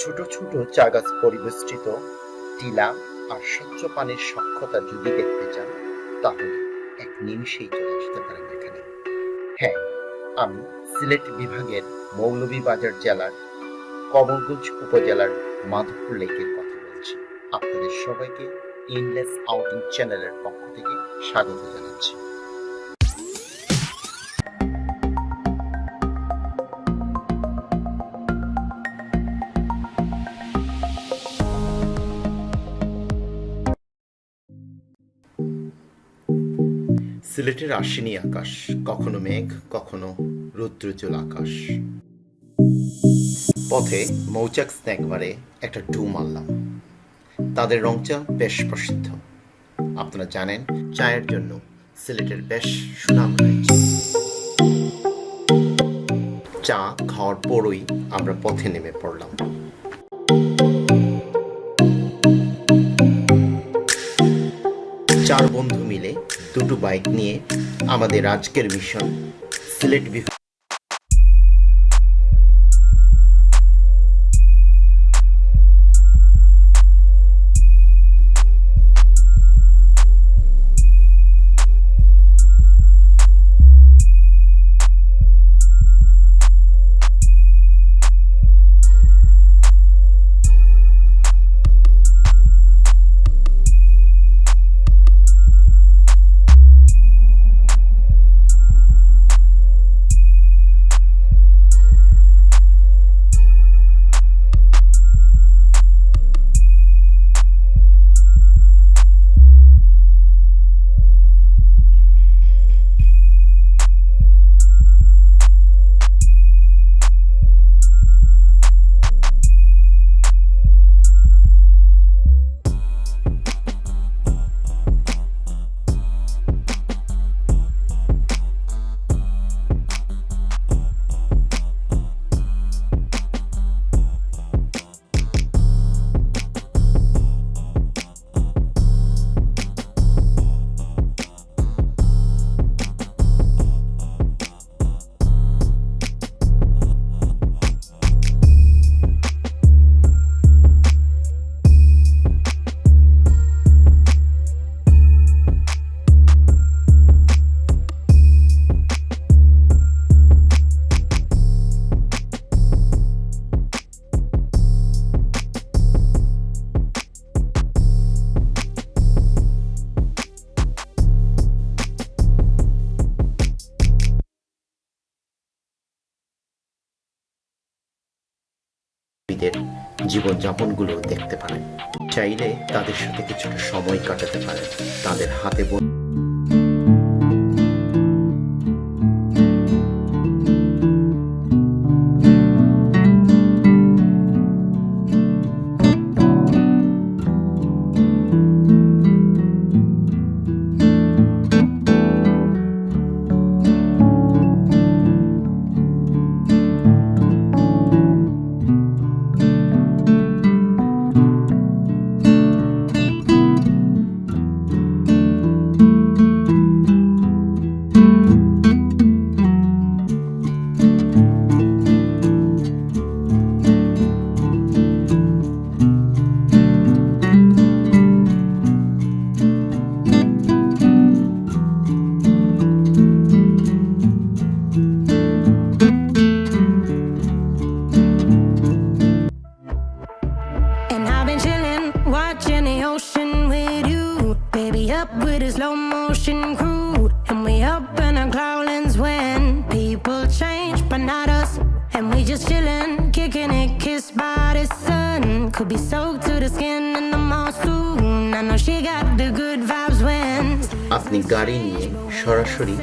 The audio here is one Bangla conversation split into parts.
ছোট ছোট চা গাছ পরিবেষ্টিত টিলা আর স্বচ্ছ পানির সক্ষতা যদি দেখতে চান, তাহলে এক নিমিষেই চলে আসতে পারেন এখানে। হ্যাঁ আমি সিলেট বিভাগের মৌলভীবাজার জেলার কমলগঞ্জ উপজেলার মাধবপুর লেকের কথা বলছি। আপনাদের সবাইকে ইনলেস আউটিং চ্যানেলের পক্ষ থেকে স্বাগত জানাচ্ছি। সিলেটের আশিনী আকাশ, কখনো মেঘ, কখনো রৌদ্রোজ্জ্বল আকাশ। পথে মৌচাক স্ন্যাক বারে একটা ডু মারলাম। তাদের রং চা বেশ প্রসিদ্ধ। আপনারা জানেন, চায়ের জন্য সিলেটের বেশ সুনাম রয়েছে। চা খাওয়ার পরই আমরা পথে নেমে পড়লাম। চার বন্ধু মিলে দুটো বাইক নিয়ে আমাদের আজকের মিশন সিলেট বিভাগ জীবনযাপনগুলো দেখতে পারেন। চাইলে তাদের সাথে কিছুটা সময় কাটাতে পারেন। তাদের হাতে বোন up with a slow motion crew. And we up in our cloudlands when people change, but not us. And we just chillin', kicking it, kissed by the sun. Could be soaked to the skin in the mall soon. I know she got the good vibes when. আপনি গাড়ি নিয়ে সরাসরি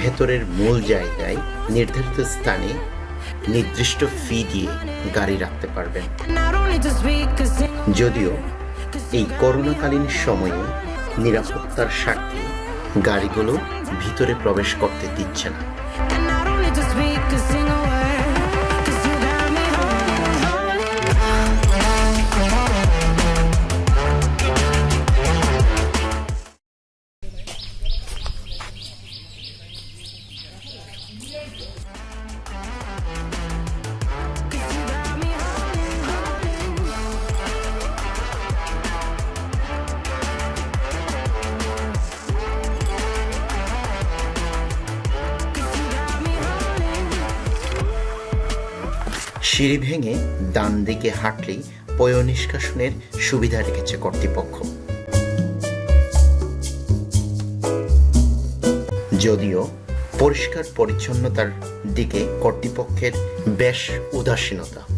ভেতরের মূল জায়গায় নির্ধারিত স্থানে নির্দিষ্ট ফি দিয়ে গাড়ি রাখতে পারবেন যদিও এই করোনাকালীন সময়ে নিরাপত্তার স্বার্থে গাড়িগুলো ভিতরে প্রবেশ করতে দিচ্ছে না। সিঁড়ি ভেঙে ডান দিকে হাঁটলেই পয় নিষ্কাশনের সুবিধা রেখেছে কর্তৃপক্ষ। যদিও পরিষ্কার পরিচ্ছন্নতার দিকে কর্তৃপক্ষের বেশ উদাসীনতা।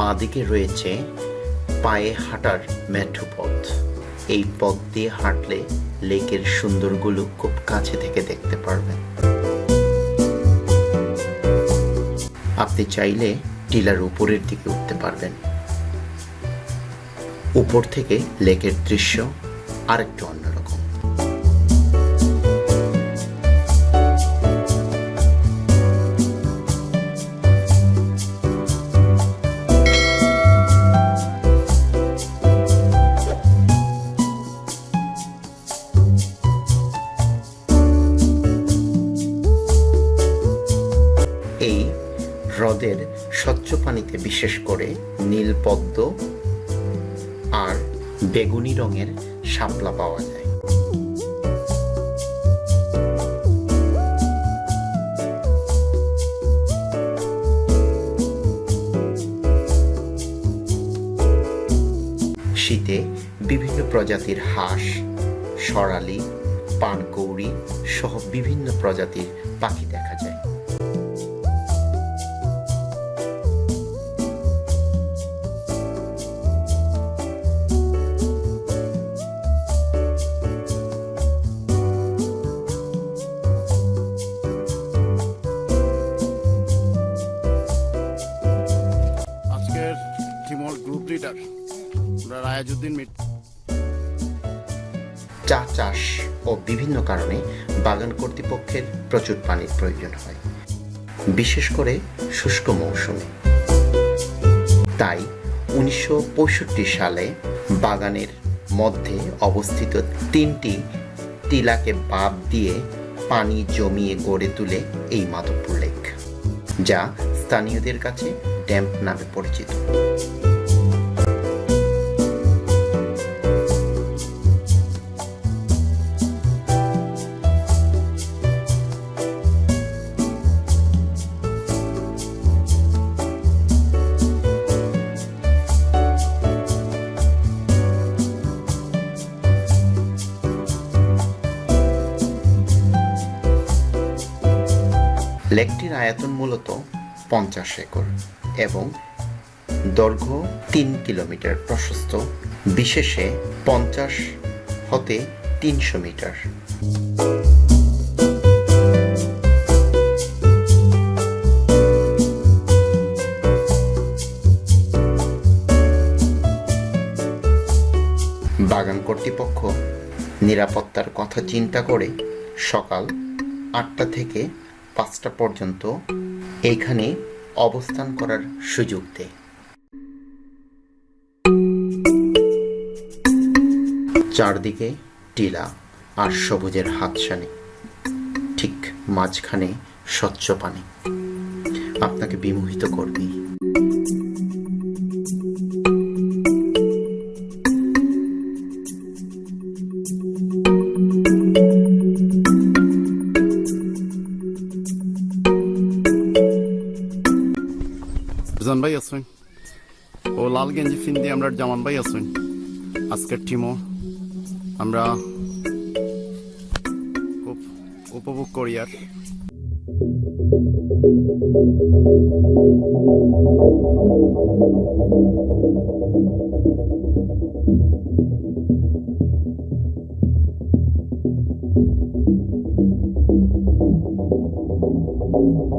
বাঁ দিকে রয়েছে পায়ে হাঁটার মেঠো পথ এই পথ দিয়ে হাঁটলে লেকের সুন্দরগুলো খুব কাছে থেকে দেখতে পারবেন। আপনি চাইলে টিলার উপরের দিকে উঠতে পারবেন। উপর থেকে লেকের দৃশ্য আরেকটু অন্যরকম। বিশেষ করে নীল পদ্ম আর বেগুনি রঙের শাপলা পাওয়া যায়। শীতে বিভিন্ন প্রজাতির হাঁস, সরালি, পানকৌড়ি সহ বিভিন্ন প্রজাতির পাখি বিভিন্ন কারণে বাগান কর্তৃপক্ষের প্রচুর পানির প্রয়োজন হয়, বিশেষ করে শুষ্ক মৌসুমে। তাই উনিশশো পঁয়ষট্টি সালে বাগানের মধ্যে অবস্থিত তিনটি টিলাকে বাদ দিয়ে পানি জমিয়ে গড়ে তুলে এই মাধবপুর লেক, যা স্থানীয়দের কাছে ড্যাম্প নামে পরিচিত। লেকটির আয়তন মূলত পঞ্চাশ একর এবং দৈর্ঘ্য তিন কিলোমিটার প্রশস্ত, বিশেষে পঞ্চাশ হতে তিনশো মিটার। বাগান কর্তৃপক্ষ নিরাপত্তার কথা চিন্তা করে সকাল আটটা থেকে পাঁচটা পর্যন্ত এইখানে অবস্থান করার সুযোগ দেয় চারদিকে টিলা আর সবুজের হাতছানি, ঠিক মাঝখানে স্বচ্ছ পানি। আপনাকে বিমোহিত করবেই। সুজান ভাই আসুন ও লাল গেঞ্জি ফিন দিয়ে আমরা জামান ভাই আসুন আজকের টিমও আমরা উপভোগ করি আর।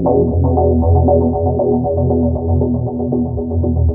Thank you.